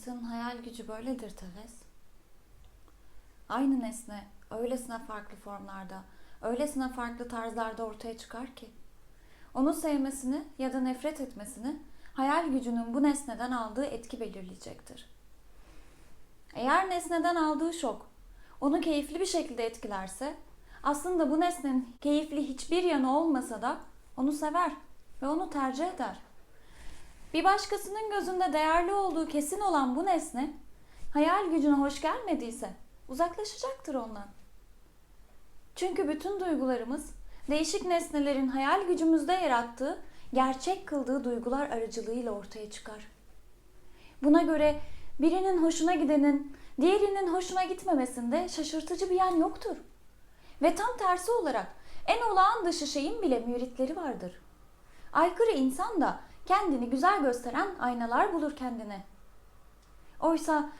İnsanın hayal gücü böyledir Teves. Aynı nesne öylesine farklı formlarda, öylesine farklı tarzlarda ortaya çıkar ki. Onu sevmesini ya da nefret etmesini hayal gücünün bu nesneden aldığı etki belirleyecektir. Eğer nesneden aldığı şok onu keyifli bir şekilde etkilerse, aslında bu nesnenin keyifli hiçbir yanı olmasa da onu sever ve onu tercih eder. Bir başkasının gözünde değerli olduğu kesin olan bu nesne, hayal gücüne hoş gelmediyse uzaklaşacaktır ondan. Çünkü bütün duygularımız değişik nesnelerin hayal gücümüzde yarattığı, gerçek kıldığı duygular aracılığıyla ortaya çıkar. Buna göre birinin hoşuna gidenin diğerinin hoşuna gitmemesinde şaşırtıcı bir yan yoktur. Ve tam tersi olarak en olağan dışı şeyin bile müritleri vardır. Aykırı insan da kendini güzel gösteren aynalar bulur kendine. Oysa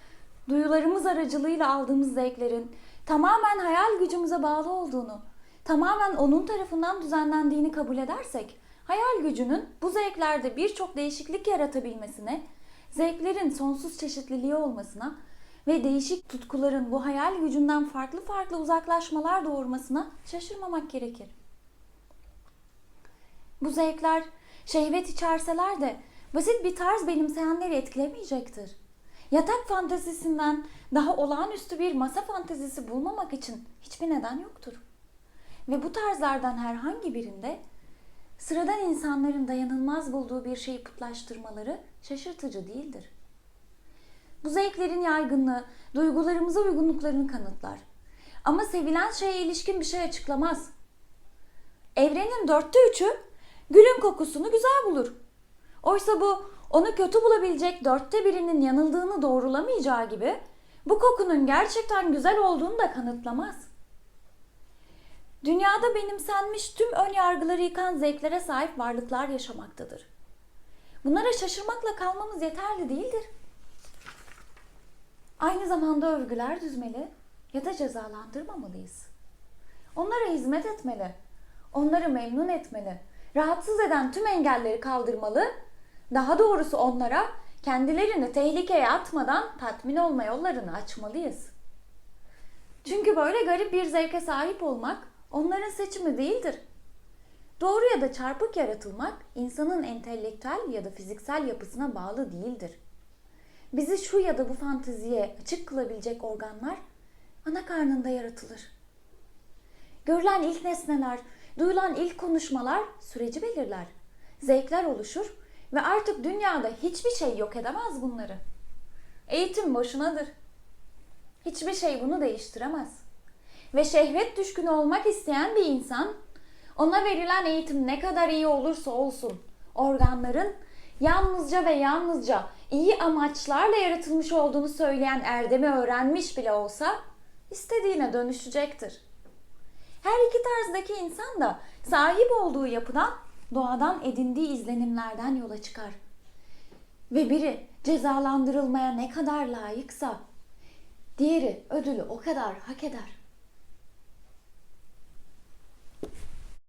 duyularımız aracılığıyla aldığımız zevklerin tamamen hayal gücümüze bağlı olduğunu, tamamen onun tarafından düzenlendiğini kabul edersek, hayal gücünün bu zevklerde birçok değişiklik yaratabilmesine, zevklerin sonsuz çeşitliliği olmasına ve değişik tutkuların bu hayal gücünden farklı farklı uzaklaşmalar doğurmasına şaşırmamak gerekir. Bu zevkler şehvet içerseler de basit bir tarz benimseyenleri etkilemeyecektir. Yatak fantezisinden daha olağanüstü bir masa fantezisi bulmamak için hiçbir neden yoktur. Ve bu tarzlardan herhangi birinde sıradan insanların dayanılmaz bulduğu bir şeyi putlaştırmaları şaşırtıcı değildir. Bu zevklerin yaygınlığı duygularımıza uygunluklarını kanıtlar. Ama sevilen şeye ilişkin bir şey açıklamaz. Evrenin dörtte üçü gülün kokusunu güzel bulur. Oysa bu onu kötü bulabilecek dörtte birinin yanıldığını doğrulamayacağı gibi bu kokunun gerçekten güzel olduğunu da kanıtlamaz. Dünyada benimsenmiş tüm ön yargıları yıkan zevklere sahip varlıklar yaşamaktadır. Bunlara şaşırmakla kalmamız yeterli değildir. Aynı zamanda övgüler düzmeli ya da cezalandırmamalıyız. Onlara hizmet etmeli, onları memnun etmeli, rahatsız eden tüm engelleri kaldırmalı, daha doğrusu onlara kendilerini tehlikeye atmadan tatmin olma yollarını açmalıyız. Çünkü böyle garip bir zevke sahip olmak onların seçimi değildir. Doğru ya da çarpık yaratılmak insanın entelektüel ya da fiziksel yapısına bağlı değildir. Bizi şu ya da bu fanteziye açık kılabilecek organlar ana karnında yaratılır. Görülen ilk nesneler, duyulan ilk konuşmalar süreci belirler. Zevkler oluşur ve artık dünyada hiçbir şey yok edemez bunları. Eğitim boşunadır. Hiçbir şey bunu değiştiremez. Ve şehvet düşkünü olmak isteyen bir insan, ona verilen eğitim ne kadar iyi olursa olsun, organların yalnızca ve yalnızca iyi amaçlarla yaratılmış olduğunu söyleyen erdemi öğrenmiş bile olsa istediğine dönüşecektir. Her iki tarzdaki insan da sahip olduğu yapıdan, doğadan edindiği izlenimlerden yola çıkar. Ve biri cezalandırılmaya ne kadar layıksa, diğeri ödülü o kadar hak eder.